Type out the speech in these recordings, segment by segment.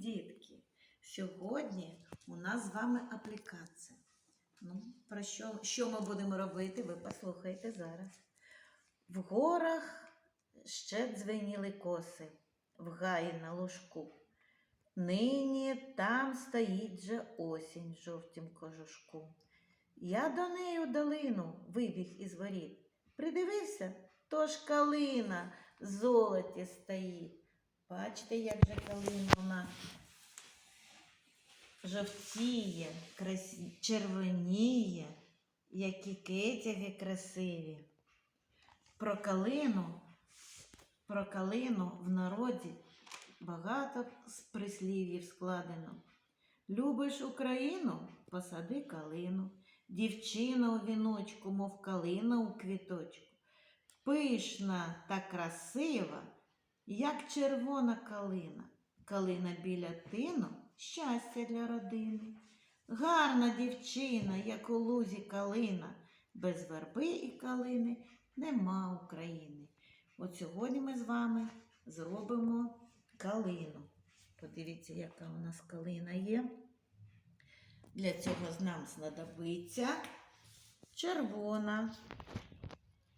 дітки! Сьогодні у нас з вами аплікація. Ну, про що, що ми будемо робити, ви послухайте зараз. В горах ще дзвеніли коси, в гаї на ложку. Нині там стоїть же осінь в жовтім кожушку. Я до неї у долину вибіг із воріт. Придивився, то ж калина золоті стоїть. Бачите, як же калина вона жовтіє, красі... червоніє, які кетяги красиві. Про калину, про калину в народі багато прислів'їв складено. Любиш Україну, посади калину, дівчина у віночку, мов калина у квіточку. Пишна та красива, як червона калина. Калина біля тину щастя для родини. Гарна дівчина, як у лузі калина, без верби і калини нема України. От сьогодні ми з вами зробимо калину. Подивіться, яка у нас калина є. Для цього нам знадобиться червона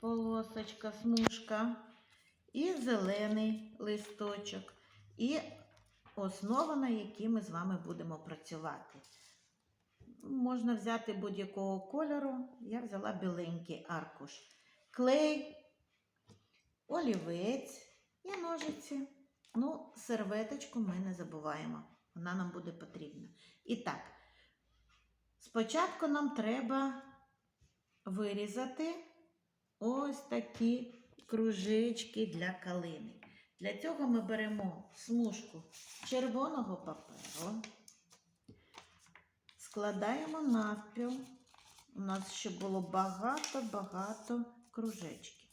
полосочка, смужка і зелений листочок, і основа, на якій ми з вами будемо працювати. Можна взяти будь-якого кольору. Я взяла біленький аркуш. Клей, олівець і ножиці. Ну, серветочку ми не забуваємо. Вона нам буде потрібна. І так, спочатку нам треба вирізати ось такі кружечки для калини. Для цього ми беремо смужку червоного паперу, складаємо навпіл. У нас ще було багато-багато кружечків.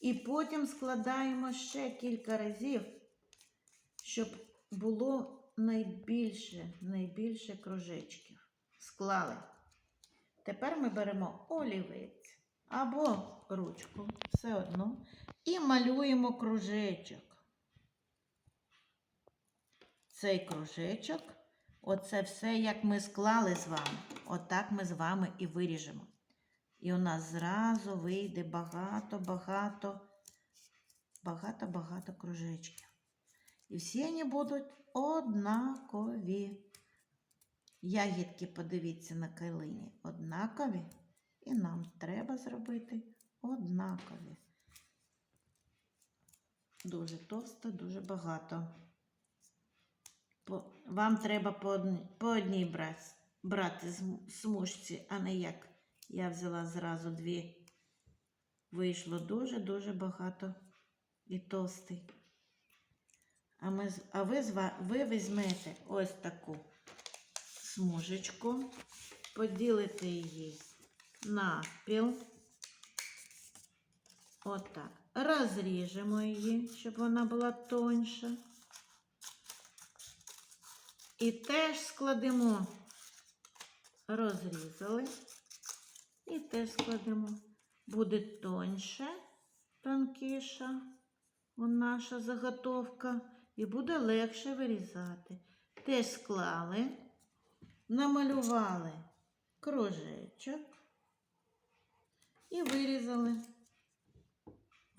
І потім складаємо ще кілька разів, щоб було найбільше, найбільше кружечків. Склали. Тепер ми беремо олівець або ручку, все одно, і малюємо кружечок. Цей кружечок, оце все, як ми склали з вами, отак ми з вами і виріжемо. І у нас зразу вийде багато-багато, багато-багато кружечків. І всі вони будуть однакові. Ягідки, подивіться на калині, однакові. І нам треба зробити однакові. Дуже товсто, дуже багато. Вам треба по одній, брати, брати смужці, а не як я взяла зразу дві. Вийшло дуже-дуже багато і товстий. А, ми, а ви, ви візьмете ось таку смужечку, поділите її навпіл. Отак. Розріжемо її, щоб вона була тоньша. І теж складемо, розрізали. І теж складемо. Буде тоньше, тонкіша наша заготовка. І буде легше вирізати. Теж склали, намалювали кружечок і вирізали.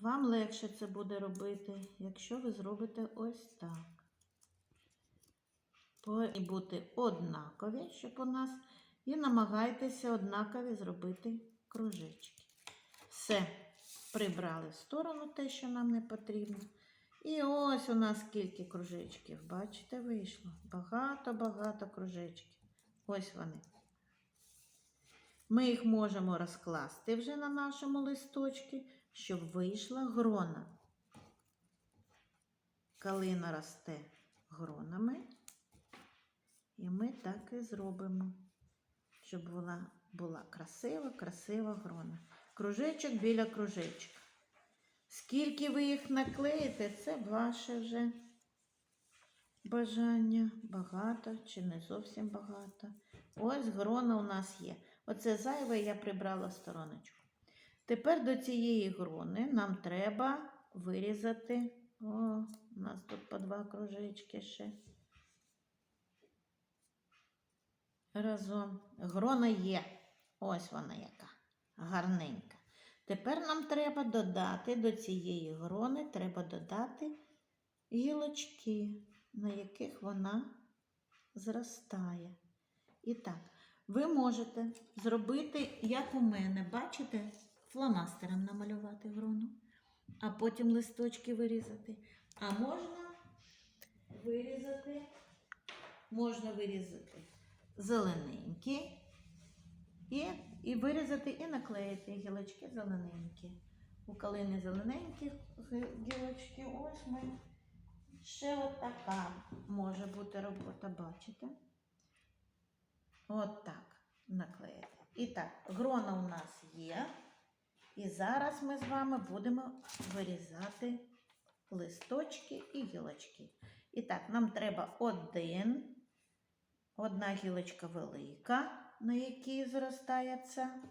Вам легше це буде робити, якщо ви зробите ось так. Повинні бути однакові, щоб у нас, і намагайтеся однакові зробити кружечки. Все, прибрали в сторону те, що нам не потрібно. І ось у нас скільки кружечків. Бачите, вийшло. Багато-багато кружечків. Ось вони. Ми їх можемо розкласти вже на нашому листочці, щоб вийшла грона. Калина росте гронами. І ми так і зробимо, щоб була, була красива, красива грона. Кружечок біля кружечка. Скільки ви їх наклеїте, це ваше вже бажання. Багато чи не зовсім багато. Ось грона у нас є. Оце зайве я прибрала стороночку. Тепер до цієї грони нам треба вирізати. О, у нас тут по два кружечки ще. разом. Грона є. Ось вона яка. Гарненька. Тепер нам треба додати до цієї грони, треба додати гілочки, на яких вона зростає. І так, ви можете зробити, як у мене, бачите, фломастером намалювати грону, а потім листочки вирізати. А можна вирізати, можна вирізати зелененькі і, і вирізати і наклеїти гілочки зелененькі. У калини зелененькі гілочки, ось ми. Ще от може бути робота, бачите? От так наклеїти. І так, грона у нас є. І зараз ми з вами будемо вирізати листочки і гілочки. І так, нам треба один, одна гілочка велика, на якій зростає ця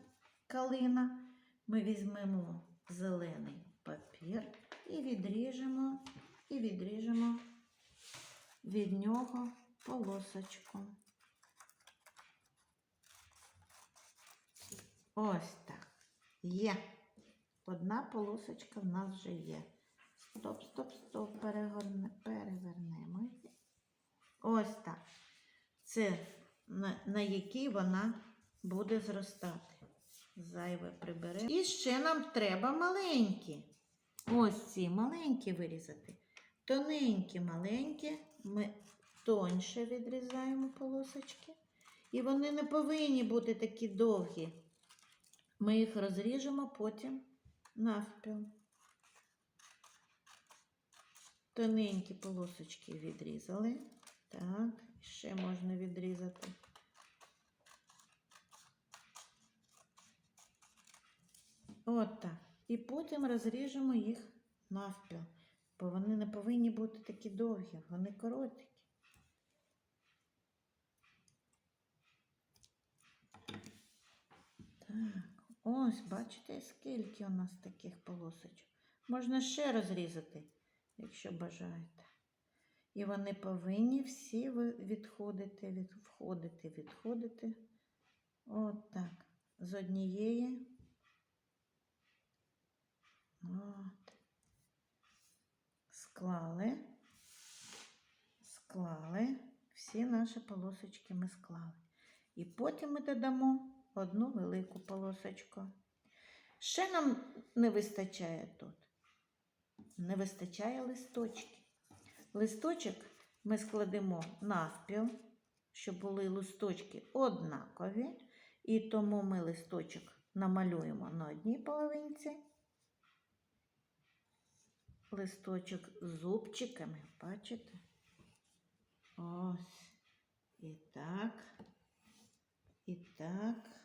калина. Ми візьмемо зелений папір і відріжемо, і відріжемо від нього полосочку. Ось так. Є. Одна полосочка в нас вже є. Стоп, стоп, стоп, перегорне, перевернемо. Ось так. Це на, на якій вона буде зростати. Зайве приберемо. І ще нам треба маленькі. Ось ці маленькі вирізати. Тоненькі, маленькі. Ми тоньше відрізаємо полосочки. І вони не повинні бути такі довгі. Ми їх розріжемо потім навпіл. Тоненькі полосочки відрізали. Так, ще можна відрізати. От так. І потім розріжемо їх навпіл. Бо вони не повинні бути такі довгі, вони короткі. Так, ось бачите, скільки у нас таких полосочок. Можна ще розрізати, якщо бажаєте. І вони повинні всі відходити, від, входити, відходити. От так. З однієї. От. Склали. Склали. Всі наші полосочки ми склали. І потім ми додамо одну велику полосочку. Ще нам не вистачає тут. Не вистачає листочки. Листочок ми складемо навпіл, щоб були листочки однакові. І тому ми листочок намалюємо на одній половинці. Листочок з зубчиками, бачите? Ось. І так. І так.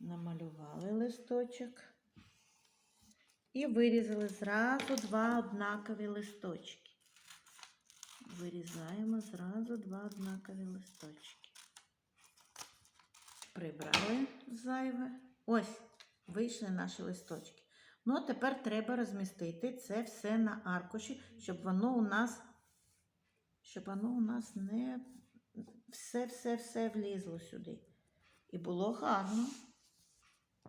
Намалювали листочок. І вирізали зразу два однакові листочки. Вирізаємо зразу два однакові листочки. Прибрали зайве. Ось, вийшли наші листочки. Ну, а тепер треба розмістити це все на аркуші, щоб воно у нас, щоб воно у нас не все-все-все влізло сюди. І було гарно.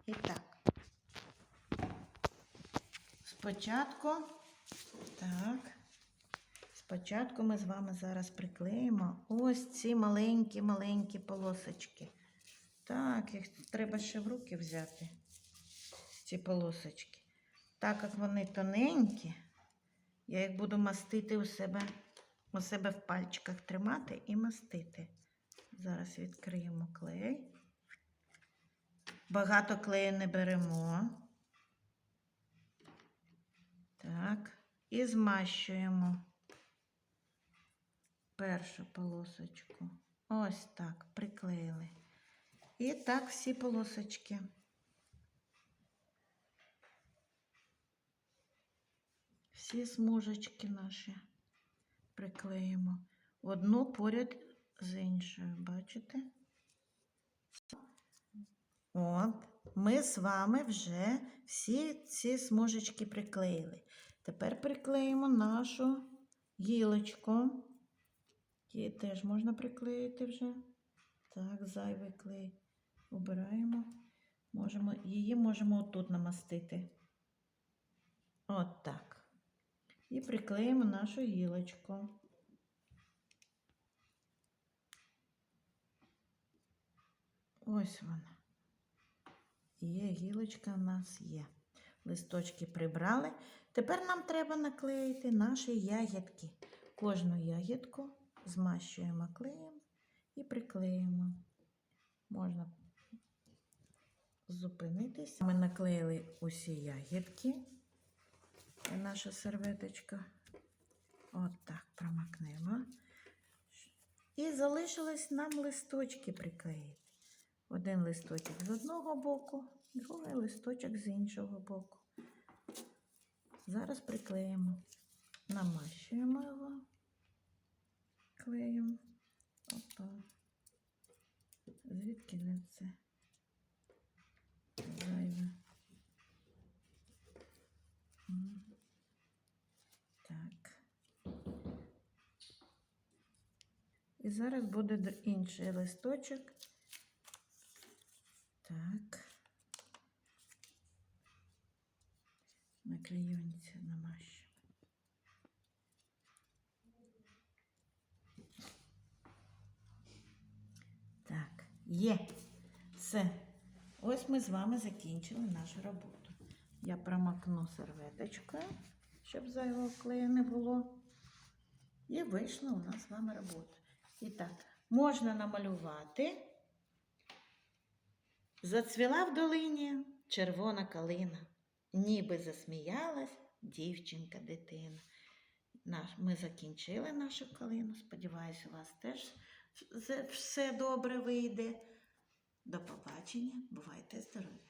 І так. Спочатку, так, спочатку ми з вами зараз приклеїмо ось ці маленькі-маленькі полосочки. Так, їх треба ще в руки взяти, ці полосочки. Так як вони тоненькі, я їх буду мастити у себе, у себе в пальчиках тримати і мастити. Зараз відкриємо клей. Багато клею не беремо. Так, і змащуємо першу полосочку. Ось так, приклеїли. І так всі полосочки. Всі смужечки наші приклеїмо. Одну поряд з іншою, бачите? От, ми з вами вже всі ці смужечки приклеїли. Тепер приклеїмо нашу гілочку. Її теж можна приклеїти вже. Так, зайвий клей обираємо. Можемо, її можемо отут намастити. От так. І приклеїмо нашу гілочку. Ось вона. Є гілочка в нас є. Листочки прибрали. Тепер нам треба наклеїти наші ягідки. Кожну ягідку змащуємо клеєм і приклеїмо. Можна зупинитись. Ми наклеїли усі ягідки. Наша серветочка. От так промакнемо. І залишилось нам листочки приклеїти. Один листочок з одного боку, другий листочок з іншого боку. Зараз приклеїмо. Намащуємо його клеєм. Опа. Звідки не це? Зайве. Так. І зараз буде інший листочок. Так. На клейонці намащу. Так, є. Все. Ось ми з вами закінчили нашу роботу. Я промакну серветочкою, щоб зайвого клею не було. І вийшла у нас з вами робота. І так, можна намалювати. Зацвіла в долині червона калина, ніби засміялась дівчинка дитина. Ми закінчили нашу калину. Сподіваюся, у вас теж все добре вийде. До побачення, бувайте здорові!